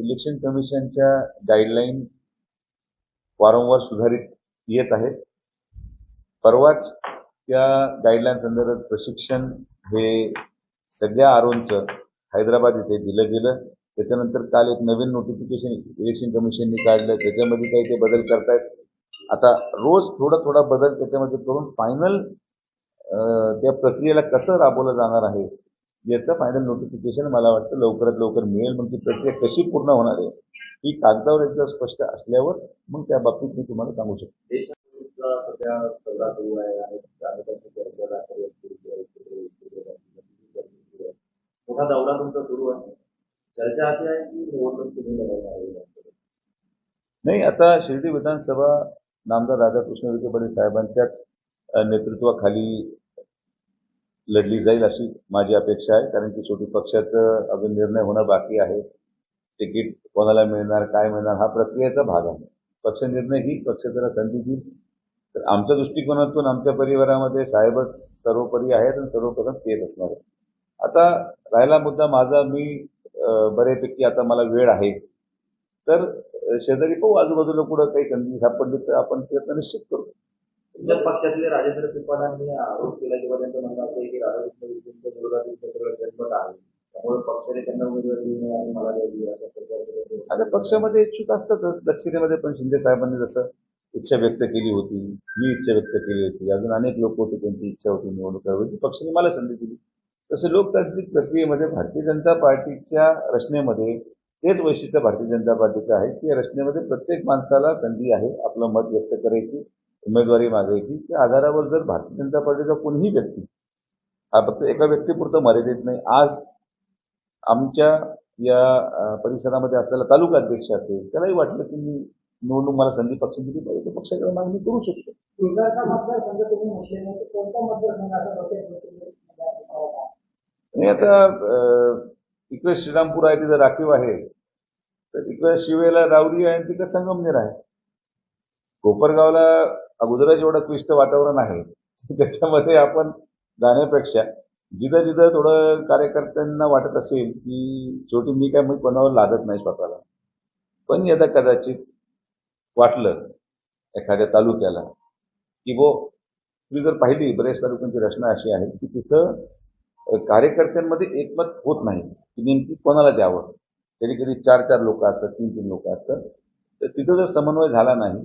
Election कमिशनच्या guideline वारंवार सुधारित येत आहेत. परवाच त्या गाईडलाईन संदर्भात प्रशिक्षण हे सगळ्या आरोंचं हैदराबाद इथे दिलं गेलं. त्याच्यानंतर काल एक नवीन नोटिफिकेशन इलेक्शन कमिशनने काढलं. त्याच्यामध्ये काही ते बदल करतायत. आता रोज थोडा थोडा बदल त्याच्यामध्ये करून फायनल त्या प्रक्रियेला कसं राबवलं जाणार आहे याचं फायनल नोटिफिकेशन मला वाटतं लवकरात लवकर मिळेल. मग ती प्रक्रिया कशी पूर्ण होणार आहे ही कागदावर एकदा स्पष्ट असल्यावर मग त्या बाबतीत मी तुम्हाला सांगू शकतो. मोठा दौरा तुमचा सुरू आहे. चर्चा अशी आहे की निवडणूक नाही आता शिर्डी विधानसभा नामदार राधाकृष्ण विखे पाटील साहेबांच्याच नेतृत्वाखाली लढली जाईल अशी माझी अपेक्षा आहे. कारण की शेवटी पक्षाचं अजून निर्णय होणं बाकी आहे. तिकीट कोणाला मिळणार काय मिळणार हा प्रक्रियेचा भाग आहे. पक्ष निर्णय ही पक्ष जरा संधी देईल. तर आमच्या दृष्टिकोनातून आमच्या परिवारामध्ये साहेबच सर्वोपरी आहेत आणि सर्वप्रथम तेच असणार आहे आता राहिला मुद्दा माझा मी बऱ्यापैकी आता मला वेळ आहे. तर शेजारी पाहू आजूबाजूला कुठं काही संधी सापडली तर आपण प्रयत्न निश्चित करू. तुमच्याच पक्षातले राजेंद्र पिपाडांनी आरोप केला किंवा त्यांचं म्हणणं असं आहे की राधाकृष्ण विष्णूंच्या विरोधातील सगळं जनमत आहे. त्यामुळे पक्षाने त्यांना उमेदवारी आणि मला द्यावी अशा आता पक्षामध्ये इच्छुक असतातच दक्षिणेमध्ये पण शिंदे साहेबांनी जसं इच्छा व्यक्त केली होती मी इच्छा व्यक्त केली होती. अजून अनेक लोक होते त्यांची इच्छा होती निवडणूक लढवायची. पक्षाने मला संधी दिली. तसं लोकतांत्रिक प्रक्रियेमध्ये भारतीय जनता पार्टीच्या रचनेमध्ये तेच वैशिष्ट्य भारतीय जनता पार्टीचं आहे. की रचनेमध्ये प्रत्येक माणसाला संधी आहे आपलं मत व्यक्त करायची. उमेदवारी मागायची त्या आधारावर जर भारतीय जनता पार्टीचा कोणीही व्यक्ती हा फक्त एका व्यक्तीपुरतं मर्यादित नाही आज आमच्या या परिसरामध्ये असलेला तालुका अध्यक्ष असेल त्यालाही वाटलं की मी निवडणूक मला संधी पक्ष दिली पाहिजे तर पक्षाकडे मागणी करू शकतो. नाही आता इकडे श्रीरामपूर आहे तिथं राखीव आहे तर इकडे शिवेला रावरी आहे आणि तिकडे संगमनेर आहे. कोपरगावला अगोदरच एवढं क्लिष्ट वातावरण आहे. त्याच्यामध्ये आपण जाण्यापेक्षा जिथं जिथं थोडं कार्यकर्त्यांना वाटत असेल की शेवटी मी काय मी कोणावर लादत नाही स्वतःला. पण यदा कदाचित वाटलं एखाद्या तालुक्याला की वो तुम्ही जर पाहिली बऱ्याच तालुक्यांची रचना अशी आहे की तिथं कार्यकर्त्यांमध्ये एकमत होत नाही. की नेमकी कोणाला द्यावं? कधी कधी चार चार लोक असतात तीन तीन लोक असतात. तर तिथं जर समन्वय झाला नाही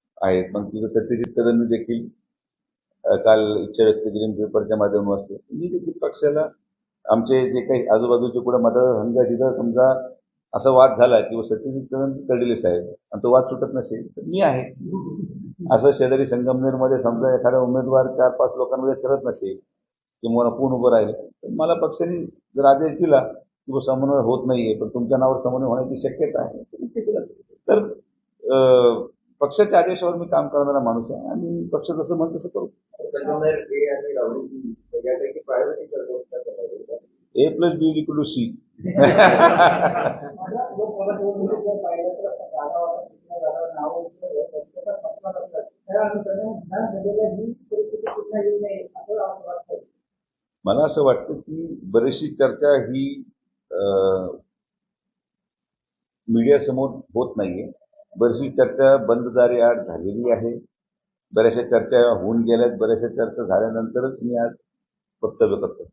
आहेत. मग तिथं सत्यजित कदमनी देखील काल इच्छा व्यक्त केली पेपरच्या माध्यमातून असते मी देखील पक्षाला आमचे जे काही आजूबाजूचे कुठं मतदारसंघाची जर समजा असा वाद झाला किंवा सत्यजित कदम तडीले साहेब आणि तो वाद सुटत नसेल तर मी आहे. असं शेजारी संगमनेरमध्ये समजा एखादा उमेदवार चार पाच लोकांमध्ये करत नसेल किंवा पूर्ण उभं राहील तर मला पक्षाने जर आदेश दिला की तो समन्वय होत नाहीये पण तुमच्या नावावर समन्वय होण्याची शक्यता आहे तर पक्षाच्या आदेशावर मी काम करणारा माणूस आहे आणि पक्ष जसं म्हणत तसं करू. A plus B equal to C मला असं वाटतं की बरीचशी चर्चा ही मीडियासमोर होत नाहीये. बरीचशी चर्चा बंददारी आड झालेली आहे. बऱ्याचशा चर्चा होऊन गेल्यात. बऱ्याचशा चर्चा झाल्यानंतरच मी आज वक्तव्य करतो